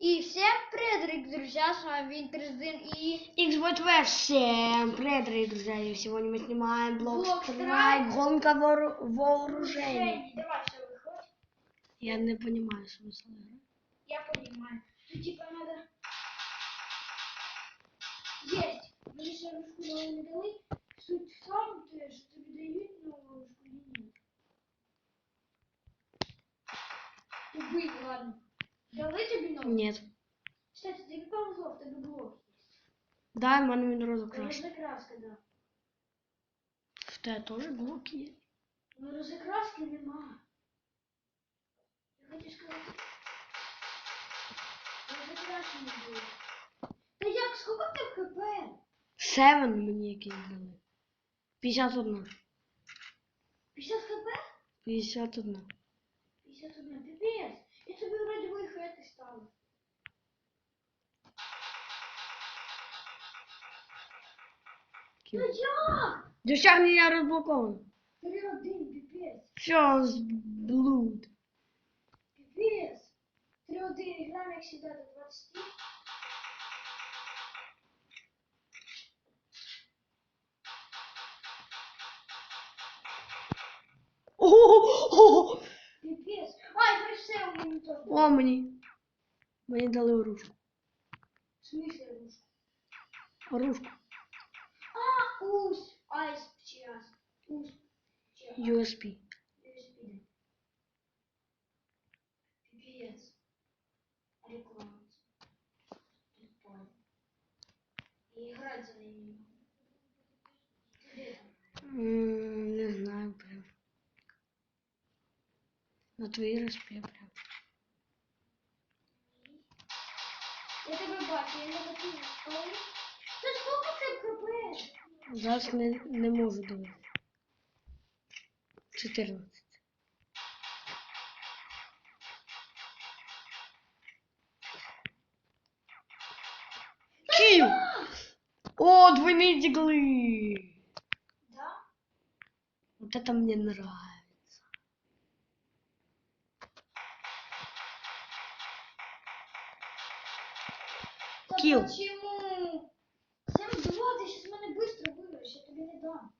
И всем привет, дорогие друзья, с вами Винтерсдин и... XBTV, всем привет, дорогие друзья, и сегодня мы снимаем блок Блок страйк, Страйк. гонка вор- вооружений. Жень, давай все выходит. Я не понимаю смысл игры. Я понимаю. Ну типа надо... Есть. Мені ще ручку дали не дали. Суть в тому, те, що тобі дають нову ручку і ні. Убий, ладно. Дали тобі нову? Нет. Кстати, тобі повезло, в тебе блок. Да, в мене він розукрашений. розокраска, да. В тебе теж блок є? Ну розокраски нема. Я хочу сказати. Розокрашені були. Та як, скільки в тебе хп? Севен мені якийсь дали. 51. 50 хп? 51. 51. Пипец. Я тобі вроді би хети ставив. Ну як? Досягнення розблоковано. 3-1, пипец. Все, з блуд. Пипец. 3-1, играем як всегда до 20. О, Пипец. Ай, бачиш, все у мене теж. О, мені. Мені дали оружку. В смысле ручку? Оружку. А, ус. Айс, сейчас. Ус. Сейчас. USP. USB. Пипец. Реклама. Тупой. И играть за ними. Где там? М, Не знаю прям. На твоїй розпі прям. Я тебе бачу, я не хочу стоїть. Та сколько ти кп? Зараз не, не можу дивитися. 14. Київ! О, двойные диглы! Да? Вот это мне нравится. Та Кіл. почему? 7-2, ти сейчас мене быстро виграєш, я тобі не дам.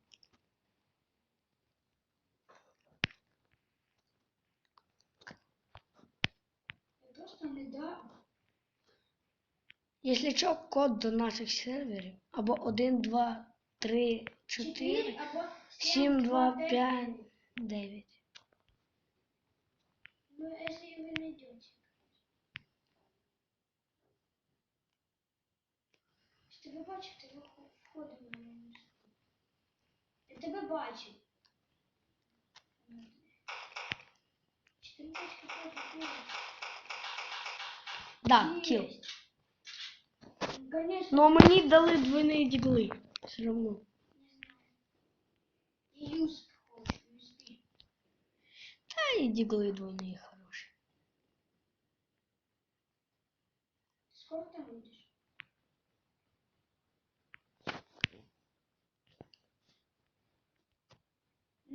Я просто не дам. Если що, код до наших серверів або 1, 2, 3, 4, або 7, 2, 5, 9. Ну, если вы найдете. Ти тебе бачив, ти вихо- входив на моє місце. Я тебе бачив. Чотири точки п'ять, Да, Есть. кіл. Конечно, Но мені дали двойні дігли. Все равно. не знаю. І юсп хочу, юспі. Та і дігли двойні хороші. Скоро там будеш?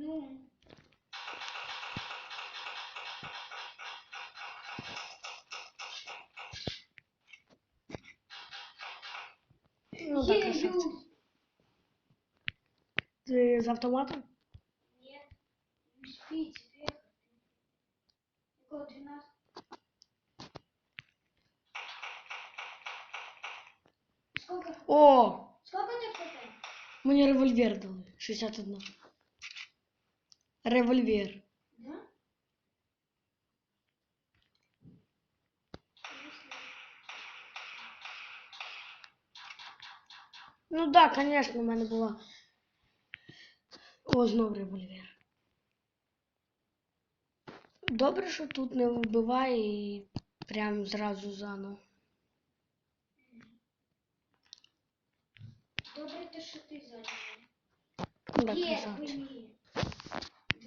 Ну, Ну так, є красавці. юсп. Ти з автоматом? Нет, не спите, вверх. Какого 12? Сколько? О! Сколько тебе хватает? Мені револьвер дали. 61. Револьвер. Да? Ну да, конечно, в мене була. О, знов револьвер. Добре, що тут не вбиває і прям зразу заново. Добре, те, що ти зайняв. Ну да, Є, красавчик.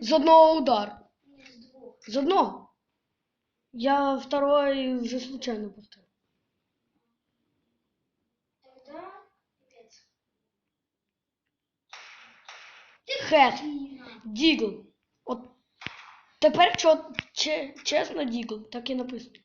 З одного удару. З одного. Я второй вже случайно повторю. Блін. Дігл. От тепер чо, че, чесно Дігл, так і написано.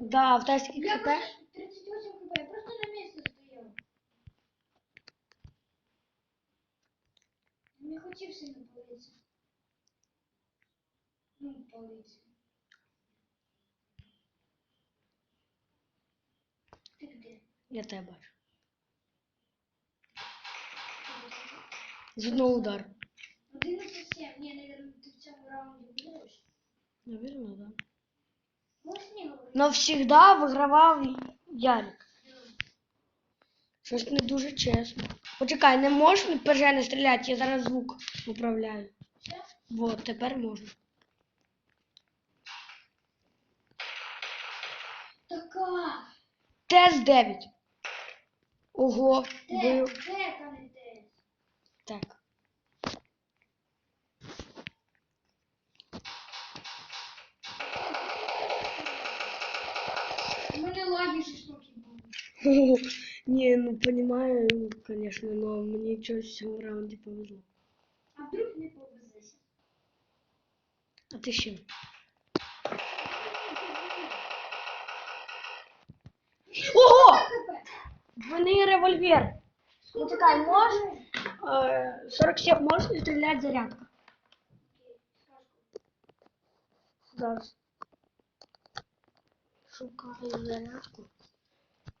Да, в тесті Я КП. просто 38 хп, я просто на місці стояв. Не хотів сильно палитися. Ну, палитися. Ти де? Я тебе бачу. Ти де? З одного удару. 11-7. Ні, наверное, ти в цьому раунді виграєш. Навірно, да. Можеш? Но всегда вигравав Ярик. Щось не дуже чесно. Почекай, не можна перше не стріляти, я зараз звук управляю. Вот, тепер можна. Така. Тест 9. Ого, бив. мене лаги жорстокі були. Не, ну понимаю, конечно, но мне что-то в цьому раунді повезло. А вдруг не повезеся? А ти що? Ого! ХП. Двойний револьвер. Сколько чекай, тебе можеш? хп? Э, 47 можна стріляти зарядка? Окей, скажу. Зараз. Шукаю зарядку.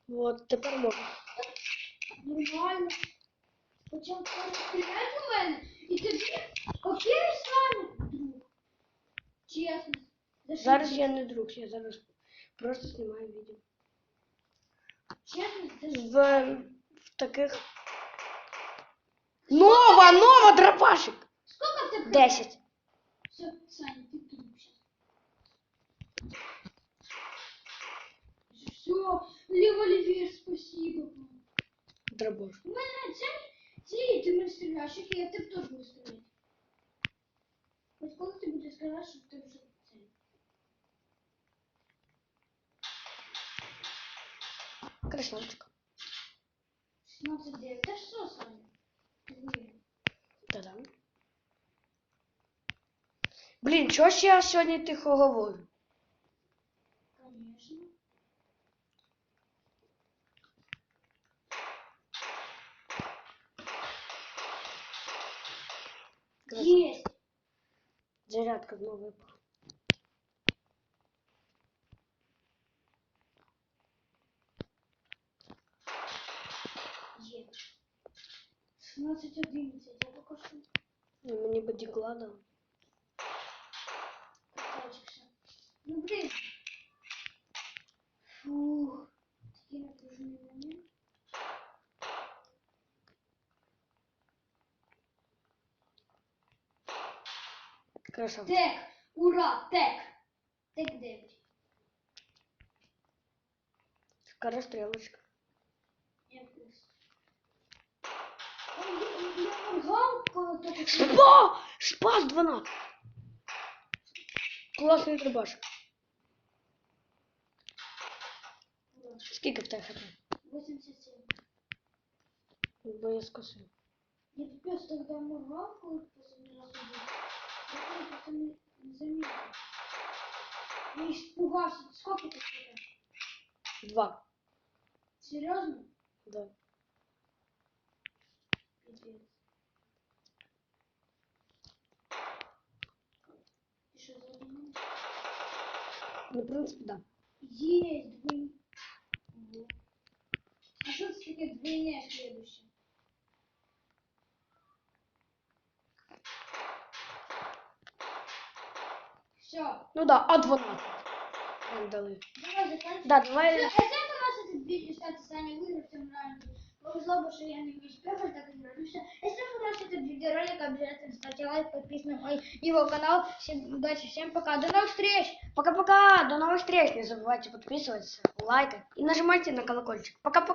Вот, тепер можна. Нормально. Почав стріляти у мене, і тобі окей саме, друг. Чесно. За що Зараз ти? я не друг, я зараз просто знімаю відео. Чесно, за що? В, в таких. Нова, нова, дробашик! Сколько в тебе? хп? 10. Все, Саня, ты труп сейчас. Все, револьвер, спасибо. Дробаш. У мене це, ці, ти мене стріляєш, як я тебе теж буду стріляти. Ось коли ти будеш стріляти, щоб ти вже це. Красавчик. 16-9. Та що, Саня? Ні. Та-да. Блін, чого ж я сьогодні тихо говорю? Есть. Зарядка знову випала. Есть. 16-11. Я пока что Ну, дала. красавчик Ну, блин. Красавчик. Тек. Ура, тек. Тек 9. Скоро только что- Спа! Спас 12. Класний дробаш. Ура. Скільки в тебе хп? 87. Бо я скосив. Я пипец тогда моргал, коли последний раз. Не, не заметил. Я испугался. Сколько ты стреляешь? Два. Серьезно? Да. Пипец. Ты что, за меня? Ну, в принципі, да. Есть двойня. А что это такое двойня следующая? Все, Ну да, а 12. Нам дали. давай заканчивай. Да, давай. а это у нас этот видео, кстати, Саня выиграл в этом раунде. слабо, что я не умею спрятать, так. Ну все. Если вам понравился этот видеоролик, обязательно ставьте лайк, подписывайтесь на мой его канал. Всем удачи, всем пока. До новых встреч! Пока-пока, до новых встреч. Не забывайте подписываться, лайкать и нажимайте на колокольчик. Пока-пока.